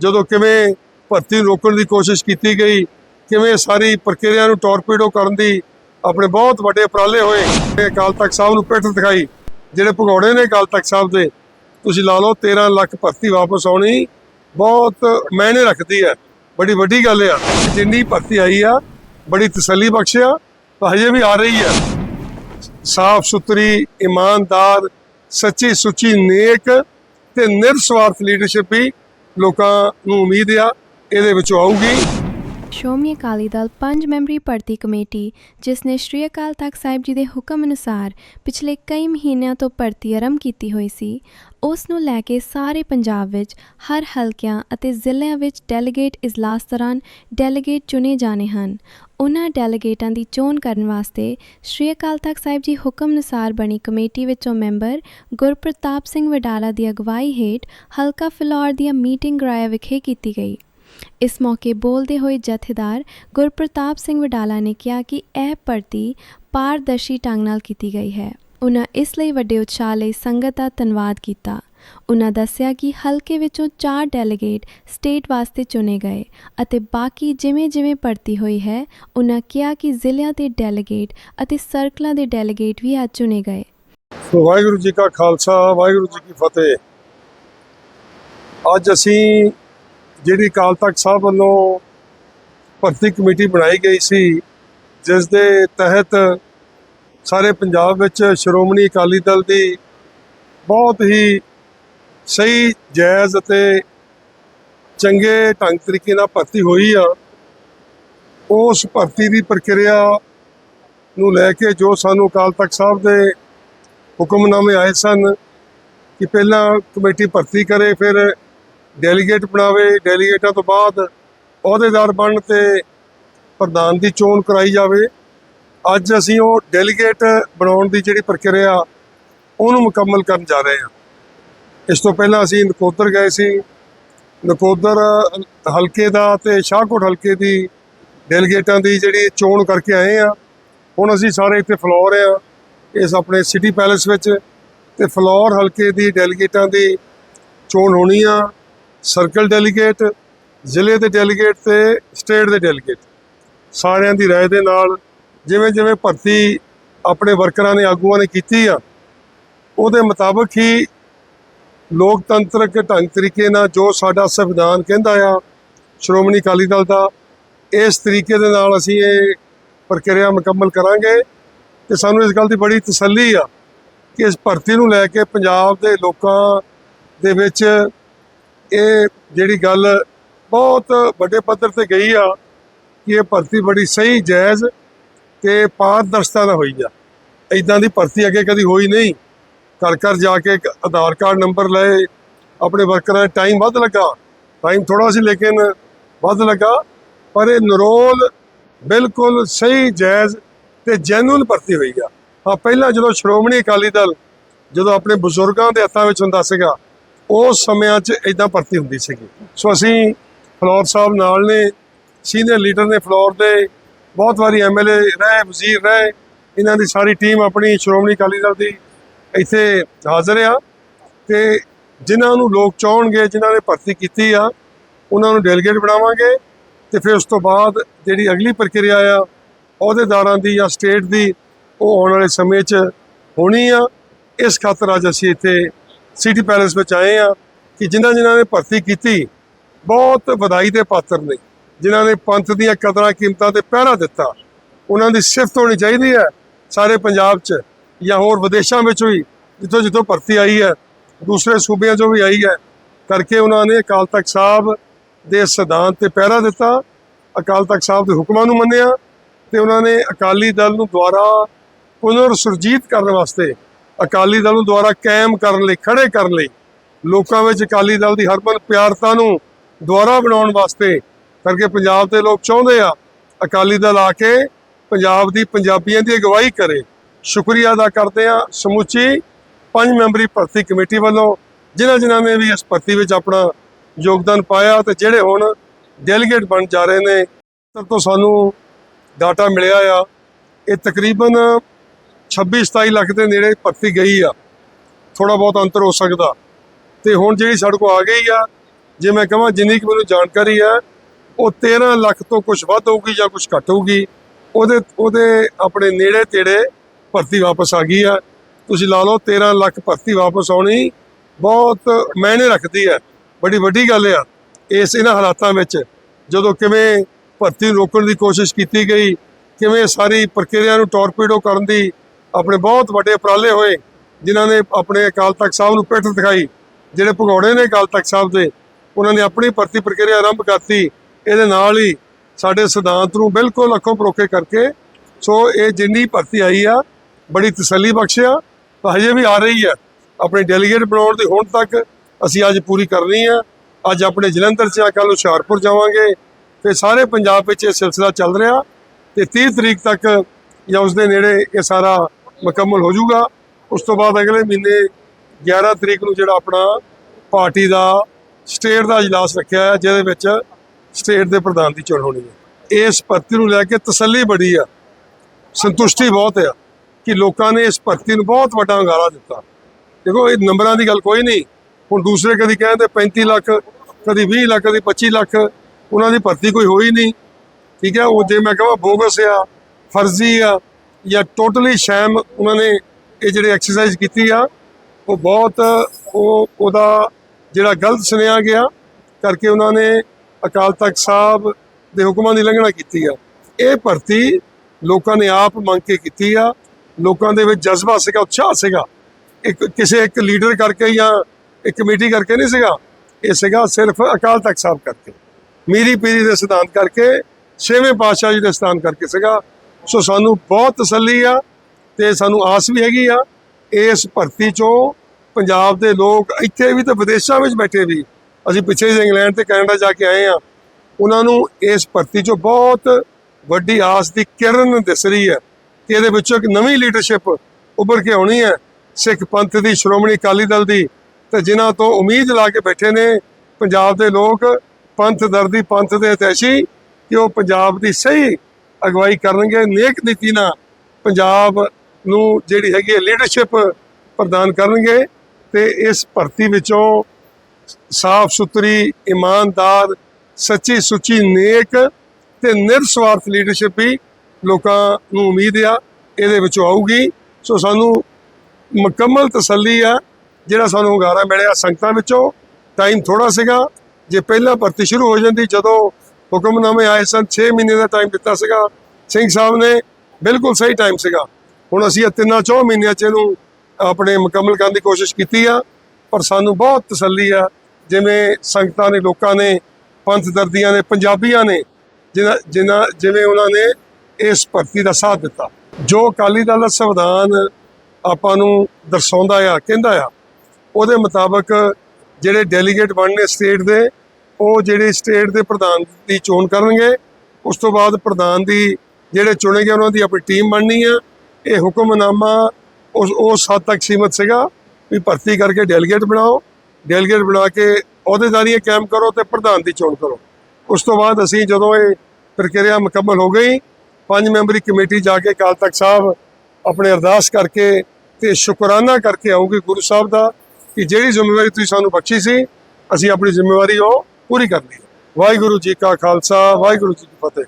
ਜਦੋਂ ਕਿਵੇਂ ਭਰਤੀ ਰੋਕਣ ਦੀ ਕੋਸ਼ਿਸ਼ ਕੀਤੀ ਗਈ, ਕਿਵੇਂ ਸਾਰੀ ਪ੍ਰਕਿਰਿਆ ਨੂੰ ਟੋਰਪੀਡੋ ਕਰਨ ਦੀ ਆਪਣੇ ਬਹੁਤ ਵੱਡੇ ਉਪਰਾਲੇ ਹੋਏ। ਤੇ ਅਕਾਲ ਤਖਤ ਸਾਹਿਬ ਨੂੰ ਪਿੱਠ ਦਿਖਾਈ। ਜਿਹੜੇ ਭਗੌੜੇ ਨੇ ਅਕਾਲ ਤਖਤ ਸਾਹਿਬ ਦੇ, ਤੁਸੀਂ ਲਾ ਲਓ 13 ਲੱਖ ਭਰਤੀ ਵਾਪਸ ਆਉਣੀ ਬਹੁਤ ਮਾਇਨੇ ਰੱਖਦੀ ਹੈ। ਬੜੀ ਵੱਡੀ ਗੱਲ ਆ। ਜਿੰਨੀ ਭਰਤੀ ਆਈ ਆ, ਬੜੀ ਤਸੱਲੀ ਬਖਸ਼ਿਆ ਤਾਂ ਹਜੇ ਵੀ ਆ ਰਹੀ ਆ ਸਾਫ਼ ਸੁਥਰੀ, ਇਮਾਨਦਾਰ, ਸੱਚੀ ਸੁੱਚੀ ਨੇਕ ਤੇ ਨਿਰਸਵਾਰਥ ਲੀਡਰਸ਼ਿਪ ਵੀ ਲੋਕਾਂ ਨੂੰ ਉਮੀਦ ਆ ਇਹਦੇ ਵਿੱਚ ਆਊਗੀ। ਸ਼੍ਰੋਮਣੀ ਅਕਾਲੀ ਦਲ ਪੰਜ ਮੈਂਬਰੀ ਭਰਤੀ ਕਮੇਟੀ, ਜਿਸ ਨੇ ਸ਼੍ਰੀ ਅਕਾਲ ਤਖਤ ਸਾਹਿਬ ਜੀ ਦੇ ਹੁਕਮ ਅਨੁਸਾਰ ਪਿਛਲੇ ਕਈ ਮਹੀਨਿਆਂ ਤੋਂ ਭਰਤੀ ਆਰੰਭ ਕੀਤੀ ਹੋਈ ਸੀ ਉਸ ਨੂੰ ਲੈ ਕੇ ਸਾਰੇ ਪੰਜਾਬ ਵਿੱਚ, ਹਰ ਹਲਕਿਆਂ ਅਤੇ ਜ਼ਿਲ੍ਹਿਆਂ ਵਿੱਚ ਡੈਲੀਗੇਟ ਇਜਲਾਸ ਦੌਰਾਨ ਡੈਲੀਗੇਟ ਚੁਣੇ ਜਾਣੇ ਹਨ। ਉਹਨਾਂ ਡੈਲੀਗੇਟਾਂ ਦੀ ਚੋਣ ਕਰਨ ਵਾਸਤੇ ਸ਼੍ਰੀ ਅਕਾਲ ਤਖਤ ਸਾਹਿਬ ਜੀ ਹੁਕਮ ਅਨੁਸਾਰ ਬਣੀ ਕਮੇਟੀ ਵਿੱਚੋਂ ਮੈਂਬਰ ਗੁਰਪ੍ਰਤਾਪ ਸਿੰਘ ਵਡਾਲਾ ਦੀ ਅਗਵਾਈ ਹੇਠ ਹਲਕਾ ਫਲੌਰ ਦੀਆਂ ਮੀਟਿੰਗ ਰਾਇਆ ਵਿਖੇ ਕੀਤੀ ਗਈ। ਇਸ ਮੌਕੇ ਬੋਲਦੇ ਹੋਏ ਜਥੇਦਾਰ ਗੁਰਪ੍ਰਤਾਪ ਸਿੰਘ ਵਡਾਲਾ ਨੇ ਕਿਹਾ ਕਿ ਇਹ ਭਰਤੀ ਪਾਰਦਰਸ਼ੀ ਢੰਗ ਨਾਲ ਕੀਤੀ ਗਈ ਹੈ। ਉਹਨਾਂ ਇਸ ਲਈ ਵੱਡੇ ਉਤਸ਼ਾਹ ਲਈ ਸੰਗਤ ਦਾ ਧੰਨਵਾਦ ਕੀਤਾ। ਉਹਨਾਂ ਦੱਸਿਆ ਕਿ ਹਲਕੇ ਵਿੱਚੋਂ 4 ਡੈਲੀਗੇਟ ਸਟੇਟ ਵਾਸਤੇ ਚੁਣੇ ਗਏ ਅਤੇ ਬਾਕੀ ਜਿਵੇਂ ਜਿਵੇਂ ਭਰਤੀ ਹੋਈ ਹੈ ਉਹਨਾਂ ਕਿਹਾ ਕਿ ਜ਼ਿਲ੍ਹਿਆਂ ਦੇ ਡੈਲੀਗੇਟ ਅਤੇ ਸਰਕਲਾਂ ਦੇ ਡੈਲੀਗੇਟ ਵੀ ਅੱਜ ਚੁਣੇ ਗਏ। ਵਾਹਿਗੁਰੂ ਜੀ ਕਾ ਖਾਲਸਾ, ਵਾਹਿਗੁਰੂ ਜੀ ਕੀ ਫਤਿਹ। ਅੱਜ ਅਸੀਂ ਜਿਹੜੀ ਅਕਾਲ ਤਖਤ ਸਾਹਿਬ ਵੱਲੋਂ ਭਰਤੀ ਕਮੇਟੀ ਬਣਾਈ ਗਈ ਸੀ, ਜਿਸ ਦੇ ਤਹਿਤ ਸਾਰੇ ਪੰਜਾਬ ਵਿੱਚ ਸ਼੍ਰੋਮਣੀ ਅਕਾਲੀ ਦਲ ਦੀ ਬਹੁਤ ਹੀ ਸਹੀ ਜਾਇਜ਼ ਅਤੇ ਚੰਗੇ ਢੰਗ ਤਰੀਕੇ ਨਾਲ ਭਰਤੀ ਹੋਈ ਆ। ਉਸ ਭਰਤੀ ਦੀ ਪ੍ਰਕਿਰਿਆ ਨੂੰ ਲੈ ਕੇ ਜੋ ਸਾਨੂੰ ਅਕਾਲ ਤਖਤ ਸਾਹਿਬ ਦੇ ਹੁਕਮਨਾਮੇ ਆਏ ਸਨ ਕਿ ਪਹਿਲਾਂ ਕਮੇਟੀ ਭਰਤੀ ਕਰੇ, ਫਿਰ ਡੈਲੀਗੇਟ ਬਣਾਵੇ। ਡੈਲੀਗੇਟਾਂ ਤੋਂ ਬਾਅਦ ਅਹੁਦੇਦਾਰ ਬਣਨ ਤੇ ਪ੍ਰਧਾਨ ਦੀ ਚੋਣ ਕਰਾਈ ਜਾਵੇ। ਅੱਜ ਅਸੀਂ ਉਹ ਡੈਲੀਗੇਟ ਬਣਾਉਣ ਦੀ ਜਿਹੜੀ ਪ੍ਰਕਿਰਿਆ ਉਹਨੂੰ ਮੁਕੰਮਲ ਕਰਨ ਜਾ ਰਹੇ ਹਾਂ ਇਸ ਤੋਂ ਪਹਿਲਾਂ ਅਸੀਂ ਨਕੋਦਰ ਗਏ ਸੀ ਨਕੋਦਰ ਹਲਕੇ ਦਾ ਤੇ ਸ਼ਾਹਕੋਟ ਹਲਕੇ ਦੀ ਡੈਲੀਗੇਟਾਂ ਦੀ ਜਿਹੜੀ ਚੋਣ ਕਰਕੇ ਆਏ ਆ ਹੁਣ ਅਸੀਂ ਸਾਰੇ ਇੱਥੇ ਫਲੋਰ ਆ ਇਸ ਆਪਣੇ ਸਿਟੀ ਪੈਲੇਸ ਵਿੱਚ ਤੇ ਫਲੋਰ ਹਲਕੇ ਦੀ ਡੈਲੀਗੇਟਾਂ ਦੀ ਚੋਣ ਹੋਣੀ ਆ ਸਰਕਲ ਡੈਲੀਗੇਟ ਜ਼ਿਲ੍ਹੇ ਦੇ ਡੈਲੀਗੇਟ ਤੇ ਸਟੇਟ ਦੇ ਡੈਲੀਗੇਟ ਸਾਰਿਆਂ ਦੀ رائے ਦੇ ਨਾਲ ਜਿਵੇਂ ਜਿਵੇਂ ਭਰਤੀ ਆਪਣੇ ਵਰਕਰਾਂ ਨੇ, ਆਗੂਆਂ ਨੇ ਕੀਤੀ ਆ, ਉਹਦੇ ਮੁਤਾਬਕ ਹੀ ਲੋਕਤੰਤਰਕ ਢੰਗ ਤਰੀਕੇ ਨਾਲ ਜੋ ਸਾਡਾ ਸੰਵਿਧਾਨ ਕਹਿੰਦਾ ਆ, ਸ਼੍ਰੋਮਣੀ ਅਕਾਲੀ ਦਲ ਦਾ, ਇਸ ਤਰੀਕੇ ਦੇ ਨਾਲ ਅਸੀਂ ਇਹ ਪ੍ਰਕਿਰਿਆ ਮੁਕੰਮਲ ਕਰਾਂਗੇ। ਤੇ ਸਾਨੂੰ ਇਸ ਗੱਲ ਦੀ ਬੜੀ ਤਸੱਲੀ ਆ ਕਿ ਇਸ ਭਰਤੀ ਨੂੰ ਲੈ ਕੇ ਪੰਜਾਬ ਦੇ ਲੋਕਾਂ ਦੇ ਵਿੱਚ ਇਹ ਜਿਹੜੀ ਗੱਲ ਬਹੁਤ ਵੱਡੇ ਪੱਧਰ ਤੇ ਗਈ ਆ ਕਿ ਇਹ ਭਰਤੀ ਬੜੀ ਸਹੀ, ਜਾਇਜ਼ ਤੇ ਪਾਰਦਰਸ਼ਤਾ ਨਾਲ ਹੋਈ ਆ। ਇਦਾਂ ਦੀ ਭਰਤੀ ਅੱਗੇ ਕਦੀ ਹੋਈ ਨਹੀਂ। ਘਰ ਘਰ ਜਾ ਕੇ ਆਧਾਰ ਕਾਰਡ ਨੰਬਰ ਲਏ। ਆਪਣੇ ਵਰਕਰਾਂ ਦਾ ਟਾਈਮ ਵੱਧ ਲੱਗਾ। ਟਾਈਮ ਥੋੜਾ ਸੀ ਲੇਕਿਨ ਵੱਧ ਲੱਗਾ। ਪਰ ਇਹ ਨਰੋਲ ਬਿਲਕੁਲ ਸਹੀ, ਜਾਇਜ਼ ਤੇ ਜੈਨੂਨ ਭਰਤੀ ਹੋਈ ਆ। ਆ ਪਹਿਲਾਂ ਜਦੋਂ ਸ਼੍ਰੋਮਣੀ ਅਕਾਲੀ ਦਲ ਜਦੋਂ ਆਪਣੇ ਬਜ਼ੁਰਗਾਂ ਦੇ ਹੱਥਾਂ ਵਿੱਚ ਹੁੰਦਾ ਸੀਗਾ, ਉਸ ਸਮਿਆਂ 'ਚ ਇਦਾਂ ਭਰਤੀ ਹੁੰਦੀ ਸੀਗੀ। ਸੋ ਅਸੀਂ ਫਲੋਰ ਸਾਹਿਬ ਨਾਲ ਨੇ, ਸੀਨੀਅਰ ਲੀਡਰ ਨੇ ਫਲੋਰ ਦੇ ਬਹੁਤ ਵਾਰੀ ਐਮਐਲਏ ਰਹੇ, ਵਜ਼ੀਰ ਰਹੇ, ਇਹਨਾਂ ਦੀ ਸਾਰੀ ਟੀਮ ਆਪਣੀ ਸ਼੍ਰੋਮਣੀ ਅਕਾਲੀ ਦਲ ਦੀ ਇੱਥੇ ਹਾਜ਼ਰ ਆ ਤੇ ਜਿਨ੍ਹਾਂ ਨੂੰ ਲੋਕ ਚਾਹਣਗੇ, ਜਿਨ੍ਹਾਂ ਨੇ ਭਰਤੀ ਕੀਤੀ ਆ, ਉਹਨਾਂ ਨੂੰ ਡੈਲੀਗੇਟ ਬਣਾਵਾਂਗੇ ਤੇ ਫਿਰ ਉਸ ਤੋਂ ਬਾਅਦ ਜਿਹੜੀ ਅਗਲੀ ਪ੍ਰਕਿਰਿਆ ਆ ਅਹੁਦੇਦਾਰਾਂ ਦੀ ਜਾਂ ਸਟੇਟ ਦੀ, ਉਹ ਆਉਣ ਵਾਲੇ ਸਮੇਂ 'ਚ ਹੋਣੀ ਆ। ਇਸ ਖਾਤਰ ਅੱਜ ਅਸੀਂ ਇੱਥੇ ਸਿਟੀ ਪੈਲੇਸ ਵਿੱਚ ਆਏ ਆ ਕਿ ਜਿਨ੍ਹਾਂ ਜਿਨ੍ਹਾਂ ਨੇ ਭਰਤੀ ਕੀਤੀ, ਬਹੁਤ ਵਧਾਈ ਦੇ ਪਾਤਰ ਨੇ। ਜਿਨ੍ਹਾਂ ਨੇ ਪੰਥ ਦੀਆਂ ਕਦਰਾਂ ਕੀਮਤਾਂ ਤੇ ਪਹਿਰਾ ਦਿੱਤਾ। ਉਹਨਾਂ ਦੀ ਸਿਫਤ ਹੋਣੀ ਚਾਹੀਦੀ ਹੈ ਸਾਰੇ ਪੰਜਾਬ 'ਚ ਜਾਂ ਹੋਰ ਵਿਦੇਸ਼ਾਂ ਵਿੱਚ ਵੀ, ਜਿੱਥੋਂ ਜਿੱਥੋਂ ਭਰਤੀ ਆਈ ਹੈ, ਦੂਸਰੇ ਸੂਬਿਆਂ 'ਚੋਂ ਵੀ ਆਈ ਹੈ। ਕਰਕੇ ਉਹਨਾਂ ਨੇ ਅਕਾਲ ਤਖਤ ਸਾਹਿਬ ਦੇ ਸਿਧਾਂਤ ਤੇ ਪਹਿਰਾ ਦਿੱਤਾ। ਅਕਾਲ ਤਖਤ ਸਾਹਿਬ ਦੇ ਹੁਕਮਾਂ ਨੂੰ ਮੰਨਿਆ ਤੇ ਉਹਨਾਂ ਨੇ ਅਕਾਲੀ ਦਲ ਨੂੰ ਦੁਆਰਾ ਪੁਨਰ ਸੁਰਜੀਤ ਕਰਨ ਵਾਸਤੇ, ਅਕਾਲੀ ਦਲ ਨੂੰ ਦੁਆਰਾ ਕਾਇਮ ਕਰਨ ਲਈ ਖੜੇ ਕਰਨ ਲਈ ਲੋਕਾਂ ਵਿੱਚ ਅਕਾਲੀ ਦਲ ਦੀ ਹਰਮਨ ਪਿਆਰਤਾ ਨੂੰ ਦੁਆਰਾ ਬਣਾਉਣ ਵਾਸਤੇ ਕਰਕੇ ਪੰਜਾਬ ਦੇ ਲੋਕ ਚਾਹੁੰਦੇ ਆ, ਅਕਾਲੀ ਦਲ ਆ ਕੇ ਪੰਜਾਬ ਦੀ ਪੰਜਾਬੀਆਂ ਦੀ ਅਗਵਾਈ ਕਰੇ। ਸ਼ੁਕਰੀਆ ਅਦਾ ਕਰਦੇ ਆ ਸਮੁੱਚੀ ਪੰਜ ਮੈਂਬਰੀ ਭਰਤੀ ਕਮੇਟੀ ਵੱਲੋਂ, ਜਿਨ੍ਹਾਂ ਜਿਨ੍ਹਾਂ ਨੇ ਵੀ ਇਸ ਭਰਤੀ ਵਿੱਚ ਆਪਣਾ ਯੋਗਦਾਨ ਪਾਇਆ ਤੇ ਜਿਹੜੇ ਹੁਣ ਡੈਲੀਗੇਟ ਬਣ ਜਾ ਰਹੇ ਨੇ ਤਰ ਤੋਂ ਸਾਨੂੰ ਡਾਟਾ ਮਿਲਿਆ ਆ। ਇਹ ਤਕਰੀਬਨ 26 27 ਲੱਖ ਦੇ ਨੇੜੇ ਭਰਤੀ ਗਈ ਆ। ਥੋੜਾ ਬਹੁਤ ਅੰਤਰ ਹੋ ਸਕਦਾ। ਤੇ ਹੁਣ ਜਿਹੜੀ ਸਾਡੇ ਕੋਲ ਆ ਗਈ ਆ, ਜੇ ਮੈਂ ਕਹਾਂ ਜਿੰਨੀ ਕੁ ਮੈਨੂੰ ਜਾਣਕਾਰੀ ਹੈ ਉਹ 13 ਲੱਖ ਤੋਂ ਕੁਝ ਵੱਧ ਹੋਊਗੀ ਜਾਂ ਕੁਝ ਘੱਟ ਹੋਊਗੀ, ਉਹਦੇ ਉਹਦੇ ਆਪਣੇ ਨੇੜੇ ਤੇੜੇ ਭਰਤੀ ਵਾਪਸ ਆ ਗਈ ਆ। ਤੁਸੀਂ ਲਾ ਲਓ 13 ਲੱਖ ਭਰਤੀ ਵਾਪਸ ਆਉਣੀ ਬਹੁਤ ਮਾਇਨੇ ਰੱਖਦੀ ਹੈ ਬੜੀ ਵੱਡੀ ਗੱਲ ਆ। ਇਸ ਇਹਨਾਂ ਹਾਲਾਤਾਂ ਵਿੱਚ ਜਦੋਂ ਕਿਵੇਂ ਭਰਤੀ ਰੋਕਣ ਦੀ ਕੋਸ਼ਿਸ਼ ਕੀਤੀ ਗਈ, ਕਿਵੇਂ ਸਾਰੀ ਪ੍ਰਕਿਰਿਆ ਨੂੰ ਟੋਰਪੀਡੋ ਕਰਨ ਦੀ ਆਪਣੇ ਬਹੁਤ ਵੱਡੇ ਉਪਰਾਲੇ ਹੋਏ, ਜਿਨ੍ਹਾਂ ਨੇ ਆਪਣੇ ਅਕਾਲ ਤਖਤ ਸਾਹਿਬ ਨੂੰ ਪਿੱਠ ਦਿਖਾਈ, ਜਿਹੜੇ ਭਗੌੜੇ ਨੇ ਅਕਾਲ ਤਖਤ ਸਾਹਿਬ ਦੇ, ਉਹਨਾਂ ਨੇ ਆਪਣੀ ਭਰਤੀ ਪ੍ਰਕਿਰਿਆ ਆਰੰਭ ਕਰਤੀ। ਇਹਦੇ ਨਾਲ ਹੀ ਸਾਡੇ ਸਿਧਾਂਤ ਨੂੰ ਬਿਲਕੁਲ ਅੱਖੋਂ ਪਰੋਖੇ ਕਰਕੇ, ਸੋ ਇਹ ਜਿੰਨੀ ਭਰਤੀ ਆਈ ਆ, ਬੜੀ ਤਸੱਲੀ ਬਖਸ਼ਿਆ ਤਾਂ ਹਜੇ ਵੀ ਆ ਰਹੀ ਆ। ਆਪਣੇ ਡੈਲੀਗੇਟ ਬਣਾਉਣ ਦੀ ਹੁਣ ਤੱਕ ਅਸੀਂ ਅੱਜ ਪੂਰੀ ਕਰਨੀ ਆ। ਅੱਜ ਆਪਣੇ ਜਲੰਧਰ ਚ ਆ ਕੱਲ ਹੁਸ਼ਿਆਰਪੁਰ ਜਾਵਾਂਗੇ। ਤੇ ਸਾਰੇ ਪੰਜਾਬ ਵਿੱਚ ਇਹ ਸਿਲਸਿਲਾ ਚੱਲ ਰਿਹਾ ਤੇ 30 ਤਰੀਕ ਤੱਕ ਜਾਂ ਉਸ ਦੇ ਨੇੜੇ ਇਹ ਸਾਰਾ ਮੁਕੰਮਲ ਹੋ ਜਾਊਗਾ। ਉਸ ਤੋਂ ਬਾਅਦ ਅਗਲੇ ਮਹੀਨੇ 11 ਤਰੀਕ ਨੂੰ ਜਿਹੜਾ ਆਪਣਾ ਪਾਰਟੀ ਦਾ, ਸਟੇਟ ਦਾ ਇਜਲਾਸ ਰੱਖਿਆ ਹੈ ਜਿਹਦੇ ਵਿੱਚ ਸਟੇਟ ਦੇ ਪ੍ਰਧਾਨ ਦੀ ਚੋਣ ਹੋਣੀ ਹੈ। ਇਸ ਭਰਤੀ ਨੂੰ ਲੈ ਕੇ ਤਸੱਲੀ ਬੜੀ ਆ, ਸੰਤੁਸ਼ਟੀ ਬਹੁਤ ਆ ਕਿ ਲੋਕਾਂ ਨੇ ਇਸ ਭਰਤੀ ਨੂੰ ਬਹੁਤ ਵੱਡਾ ਹੰਗਾਰਾ ਦਿੱਤਾ। ਦੇਖੋ, ਇਹ ਨੰਬਰਾਂ ਦੀ ਗੱਲ ਕੋਈ ਨਹੀਂ। ਹੁਣ ਦੂਸਰੇ ਕਦੀ ਕਹਿੰਦੇ 35 ਲੱਖ, ਕਦੀ 20 ਲੱਖ, ਕਦੀ 25 ਲੱਖ, ਉਹਨਾਂ ਦੀ ਭਰਤੀ ਕੋਈ ਹੋਈ ਨਹੀਂ। ਠੀਕ ਹੈ, ਉਹ ਜੇ ਮੈਂ ਕਹਾਂ ਬੋਗਸ ਆ, ਫਰਜ਼ੀ ਆ, ਜਾਂ ਟੋਟਲੀ ਸ਼ੈਮ ਉਹਨਾਂ ਨੇ ਇਹ ਜਿਹੜੇ ਐਕਸਰਸਾਈਜ਼ ਕੀਤੀ ਆ, ਉਹ ਬਹੁਤ, ਉਹ, ਉਹਦਾ ਜਿਹੜਾ ਗਲਤ ਸੁਨੇਹਾ ਗਿਆ, ਕਰਕੇ ਉਹਨਾਂ ਨੇ ਅਕਾਲ ਤਖਤ ਸਾਹਿਬ ਦੇ ਹੁਕਮਾਂ ਦੀ ਉਲੰਘਣਾ ਕੀਤੀ ਆ। ਇਹ ਭਰਤੀ ਲੋਕਾਂ ਨੇ ਆਪ ਮੰਗ ਕੇ ਕੀਤੀ ਆ। ਲੋਕਾਂ ਦੇ ਵਿੱਚ ਜਜ਼ਬਾ ਸੀਗਾ, ਉਤਸ਼ਾਹ ਸੀਗਾ। ਇੱਕ ਕਿਸੇ ਇੱਕ ਲੀਡਰ ਕਰਕੇ ਜਾਂ ਇੱਕ ਕਮੇਟੀ ਕਰਕੇ ਨਹੀਂ ਸੀਗਾ। ਇਹ ਸੀਗਾ ਸਿਰਫ ਅਕਾਲ ਤਖਤ ਸਾਹਿਬ ਕਰਕੇ। ਮੀਰੀ ਪੀਰੀ ਦੇ ਸਿਧਾਂਤ ਕਰਕੇ, ਛੇਵੇਂ ਪਾਤਸ਼ਾਹ ਜੀ ਦੇ ਸਿਧਾਂਤ ਕਰਕੇ ਸੀਗਾ। ਸੋ ਸਾਨੂੰ ਬਹੁਤ ਤਸੱਲੀ ਆ ਤੇ ਸਾਨੂੰ ਆਸ ਵੀ ਹੈਗੀ ਆ। ਇਸ ਭਰਤੀ ਚੋਂ ਪੰਜਾਬ ਦੇ ਲੋਕ ਇੱਥੇ ਵੀ ਤੇ ਵਿਦੇਸ਼ਾਂ ਵਿੱਚ ਬੈਠੇ ਵੀ ਅਸੀਂ ਪਿੱਛੇ ਜਿਹੇ ਇੰਗਲੈਂਡ ਤੇ ਕੈਨੇਡਾ ਜਾ ਕੇ ਆਏ ਆ ਉਹਨਾਂ ਨੂੰ ਇਸ ਭਰਤੀ ਚੋਂ ਬਹੁਤ ਵੱਡੀ ਆਸ ਦੀ ਕਿਰਨ ਦਿਸ ਰਹੀ ਹੈ ਕਿ ਇਹਦੇ ਵਿੱਚੋਂ ਇੱਕ ਨਵੀਂ ਲੀਡਰਸ਼ਿਪ ਉੱਭਰ ਕੇ ਆਉਣੀ ਹੈ। ਸਿੱਖ ਪੰਥ ਦੀ, ਸ਼੍ਰੋਮਣੀ ਅਕਾਲੀ ਦਲ ਦੀ ਤੇ ਜਿਨ੍ਹਾਂ ਤੋਂ ਉਮੀਦ ਲਾ ਕੇ ਬੈਠੇ ਨੇ ਪੰਜਾਬ ਦੇ ਲੋਕ, ਪੰਥ ਦਰਦੀ, ਪੰਥ ਦੇ ਹਿਤੈਸ਼ੀ ਕਿ ਉਹ ਪੰਜਾਬ ਦੀ ਸਹੀ ਅਗਵਾਈ ਕਰਨਗੇ। ਨੇਕ ਨੀਤੀ ਨਾਲ ਪੰਜਾਬ ਨੂੰ ਜਿਹੜੀ ਹੈਗੀ ਹੈ ਲੀਡਰਸ਼ਿਪ ਪ੍ਰਦਾਨ ਕਰਨਗੇ ਤੇ ਇਸ ਭਰਤੀ ਵਿੱਚੋਂ ਸਾਫ਼ ਸੁਥਰੀ ਇਮਾਨਦਾਰ ਸੱਚੀ ਸੁੱਚੀ ਨੇਕ ਤੇ ਨਿਰਸਵਾਰਥ ਲੀਡਰਸ਼ਿਪ ਵੀ ਲੋਕਾਂ ਨੂੰ ਉਮੀਦ ਆ, ਇਹਦੇ ਵਿੱਚੋਂ ਆਊਗੀ। ਸੋ ਸਾਨੂੰ ਮੁਕੰਮਲ ਤਸੱਲੀ ਆ, ਜਿਹੜਾ ਸਾਨੂੰ ਹੁੰਗਾਰਾ ਮਿਲਿਆ ਸੰਗਤਾਂ ਵਿੱਚੋਂ ਟਾਈਮ ਥੋੜਾ ਸੀਗਾ। ਜੇ ਪਹਿਲਾਂ ਭਰਤੀ ਸ਼ੁਰੂ ਹੋ ਜਾਂਦੀ, ਜਦੋਂ ਹੁਕਮਨਾਮੇ ਆਏ ਸਨ 6 ਮਹੀਨੇ ਦਾ ਟਾਈਮ ਦਿੱਤਾ ਸੀਗਾ। ਸਿੰਘ ਸਾਹਿਬ ਨੇ ਬਿਲਕੁਲ ਸਹੀ ਟਾਈਮ ਸੀਗਾ। ਹੁਣ ਅਸੀਂ ਇਹ ਤਿੰਨਾਂ ਚੌ ਮਹੀਨਿਆਂ ਚ ਇਹਨੂੰ ਆਪਣੇ ਮੁਕੰਮਲ ਕਰਨ ਦੀ ਕੋਸ਼ਿਸ਼ ਕੀਤੀ ਆ। ਪਰ ਸਾਨੂੰ ਬਹੁਤ ਤਸੱਲੀ ਆ, ਜਿਵੇਂ ਸੰਗਤਾਂ ਨੇ, ਲੋਕਾਂ ਨੇ, ਪੰਥ ਦਰਦੀਆਂ ਨੇ, ਪੰਜਾਬੀਆਂ ਨੇ, ਜਿਨ੍ਹਾਂ ਜਿਨ੍ਹਾਂ, ਜਿਵੇਂ ਉਹਨਾਂ ਨੇ ਇਸ ਭਰਤੀ ਦਾ ਸਾਥ ਦਿੱਤਾ। ਜੋ ਅਕਾਲੀ ਦਲ ਦਾ ਸੰਵਿਧਾਨ ਆਪਾਂ ਨੂੰ ਦਰਸਾਉਂਦਾ ਆ, ਕਹਿੰਦਾ ਆ, ਉਹਦੇ ਮੁਤਾਬਕ ਜਿਹੜੇ ਡੈਲੀਗੇਟ ਬਣਨੇ ਸਟੇਟ ਦੇ, ਉਹ ਜਿਹੜੇ ਸਟੇਟ ਦੇ ਪ੍ਰਧਾਨ ਦੀ ਚੋਣ ਕਰਨਗੇ, ਉਸ ਤੋਂ ਬਾਅਦ ਪ੍ਰਧਾਨ ਦੀ ਜਿਹੜੇ ਚੁਣੇ ਗਏ ਉਹਨਾਂ ਦੀ ਆਪਣੀ ਟੀਮ ਬਣਨੀ ਆ, ਇਹ ਹੁਕਮਨਾਮਾ ਉਸ ਉਸ ਹੱਦ ਤੱਕ ਸੀਮਤ ਸੀਗਾ। ਵੀ ਭਰਤੀ ਕਰਕੇ ਡੈਲੀਗੇਟ ਬਣਾਓ, ਡੈਲੀਗੇਟ ਬਣਾ ਕੇ ਅਹੁਦੇਦਾਰੀਆਂ ਕਾਇਮ ਕਰੋ ਤੇ ਪ੍ਰਧਾਨ ਦੀ ਚੋਣ ਕਰੋ। ਉਸ ਤੋਂ ਬਾਅਦ ਅਸੀਂ ਜਦੋਂ ਇਹ ਪ੍ਰਕਿਰਿਆ ਮੁਕੰਮਲ ਹੋ ਗਈ, ਪੰਜ ਮੈਂਬਰੀ ਕਮੇਟੀ ਜਾ ਕੇ ਅਕਾਲ ਤਖਤ ਸਾਹਿਬ ਆਪਣੇ ਅਰਦਾਸ ਕਰਕੇ ਤੇ ਸ਼ੁਕਰਾਨਾ ਕਰਕੇ ਆਊਗੀ ਗੁਰੂ ਸਾਹਿਬ ਦਾ ਕਿ ਜਿਹੜੀ ਜ਼ਿੰਮੇਵਾਰੀ ਤੁਸੀਂ ਸਾਨੂੰ ਬਖਸ਼ੀ ਸੀ, ਅਸੀਂ ਆਪਣੀ ਜ਼ਿੰਮੇਵਾਰੀ ਉਹ ਪੂਰੀ ਕਰਨੀ ਹੈ ਵਾਹਿਗੁਰੂ ਜੀ ਕਾ ਖਾਲਸਾ, ਵਾਹਿਗੁਰੂ ਜੀ ਕੀ ਫਤਿਹ।